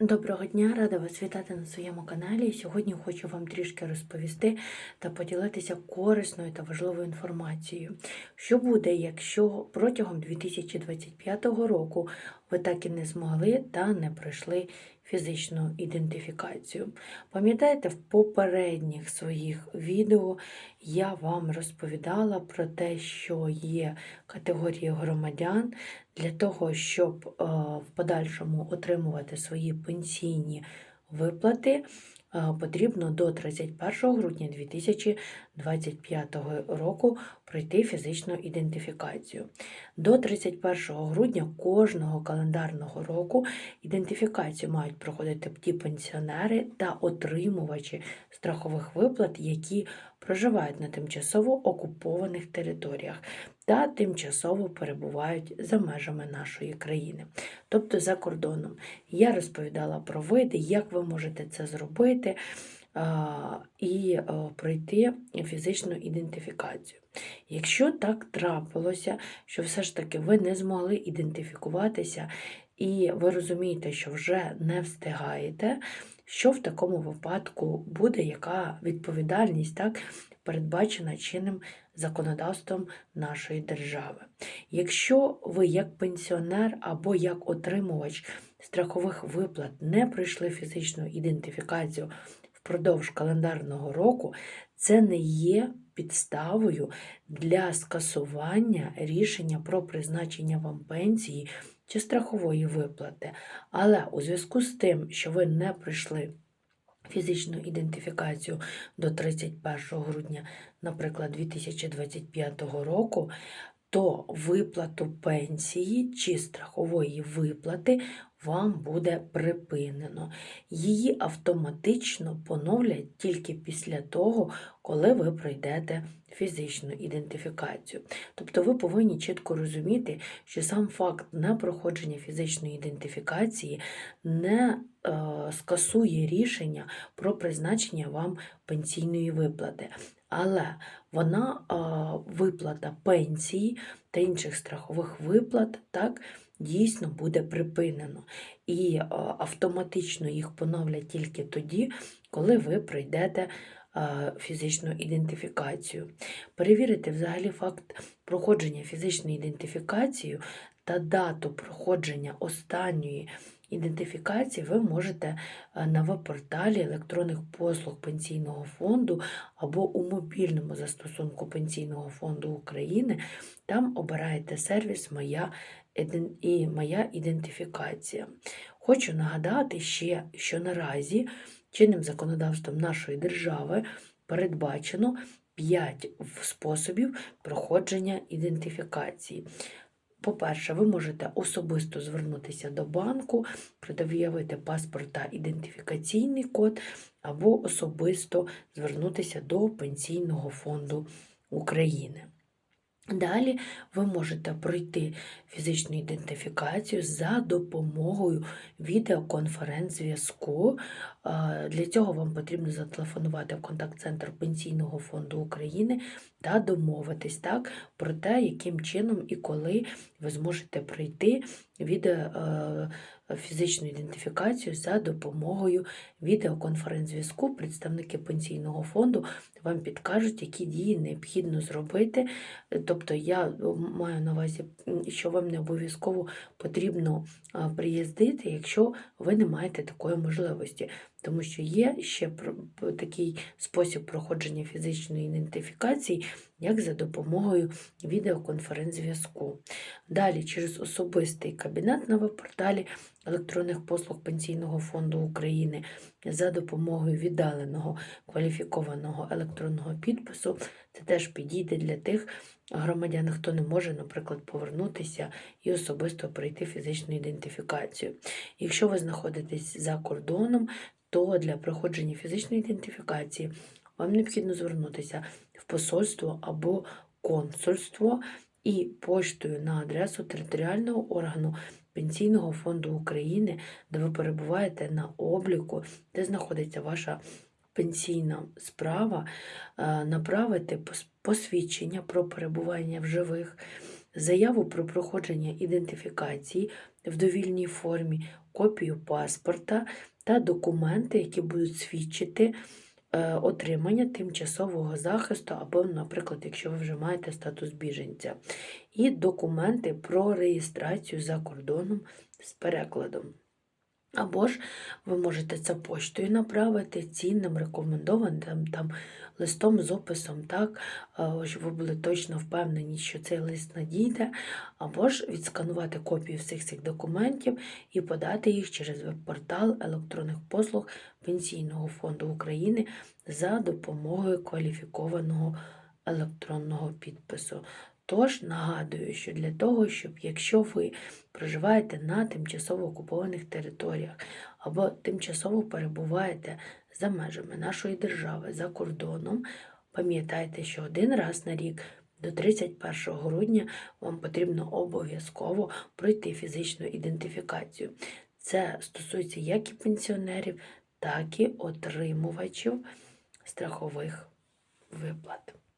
Доброго дня, рада вас вітати на своєму каналі. Сьогодні хочу вам трішки розповісти та поділитися корисною та важливою інформацією. Що буде, якщо протягом 2025 року ви так і не змогли та не пройшли фізичну ідентифікацію? Пам'ятаєте, в попередніх своїх відео я вам розповідала про те, що є категорії громадян для того, щоб е, в подальшому отримувати свої пенсійні виплати, потрібно до 31 грудня 2025 року пройти фізичну ідентифікацію. До 31 грудня кожного календарного року ідентифікацію мають проходити ті пенсіонери та отримувачі страхових виплат, які проживають на тимчасово окупованих територіях та тимчасово перебувають за межами нашої країни, тобто за кордоном. Я розповідала про види, як ви можете це зробити і пройти фізичну ідентифікацію. Якщо так трапилося, що все ж таки ви не змогли ідентифікуватися, і ви розумієте, що вже не встигаєте, що в такому випадку буде, яка відповідальність так, передбачена чинним законодавством нашої держави. Якщо ви як пенсіонер або як отримувач страхових виплат не пройшли фізичну ідентифікацію впродовж календарного року, це не є підставою для скасування рішення про призначення вам пенсії чи страхової виплати. Але у зв'язку з тим, що ви не пройшли фізичну ідентифікацію до 31 грудня, наприклад, 2025 року, то виплату пенсії чи страхової виплати вам буде припинено. Її автоматично поновлять тільки після того, коли ви пройдете фізичну ідентифікацію. Тобто ви повинні чітко розуміти, що сам факт непроходження фізичної ідентифікації не е, скасує рішення про призначення вам пенсійної виплати. Але вона е, виплата пенсії та інших страхових виплат так, дійсно буде припинено. І е, автоматично їх поновлять тільки тоді, коли ви пройдете е, фізичну ідентифікацію. Перевірити взагалі факт проходження фізичної ідентифікації та дату проходження останньої ідентифікації ви можете е, на веб-порталі електронних послуг Пенсійного фонду або у мобільному застосунку Пенсійного фонду України. Там обираєте сервіс Моя і Моя ідентифікація. Хочу нагадати ще, що наразі чинним законодавством нашої держави передбачено 5 способів проходження ідентифікації. По-перше, ви можете особисто звернутися до банку, пред'явити паспорт та ідентифікаційний код, або особисто звернутися до Пенсійного фонду України. Далі ви можете пройти фізичну ідентифікацію за допомогою відеоконференц-зв'язку. Для цього вам потрібно зателефонувати в контакт-центр Пенсійного фонду України та домовитись так, про те, яким чином і коли ви зможете пройти відео, е, ідентифікацію за допомогою відеоконференц-зв'язку. Представники Пенсійного фонду вам підкажуть, які дії необхідно зробити. Тобто я маю на увазі, що вам не обов'язково потрібно приїздити, якщо ви не маєте такої можливості. Тому що є ще такий спосіб проходження фізичної ідентифікації, як за допомогою відеоконференц-зв'язку. Далі через особистий кабінет на веб-порталі електронних послуг Пенсійного фонду України за допомогою віддаленого кваліфікованого електронного підпису. Це теж підійде для тих громадян, хто не може, наприклад, повернутися і особисто пройти фізичну ідентифікацію. Якщо ви знаходитесь за кордоном, то для проходження фізичної ідентифікації вам необхідно звернутися посольство або консульство і поштою на адресу територіального органу Пенсійного фонду України, де ви перебуваєте на обліку, де знаходиться ваша пенсійна справа, е, направити посвідчення про перебування в живих, заяву про проходження ідентифікації в довільній формі, копію паспорта та документи, які будуть свідчити отримання тимчасового захисту, або, наприклад, якщо ви вже маєте статус біженця, і документи про реєстрацію за кордоном з перекладом. Або ж ви можете це поштою направити цінним, рекомендованим там листом з описом, так, щоб ви були точно впевнені, що цей лист надійде, або ж відсканувати копії всіх цих документів і подати їх через веб-портал електронних послуг Пенсійного фонду України за допомогою кваліфікованого електронного підпису. Тож нагадую, що для того, щоб якщо ви проживаєте на тимчасово окупованих територіях або тимчасово перебуваєте за межами нашої держави за кордоном, пам'ятайте, що один раз на рік до 31 грудня вам потрібно обов'язково пройти фізичну ідентифікацію. Це стосується як і пенсіонерів, так і отримувачів страхових виплат.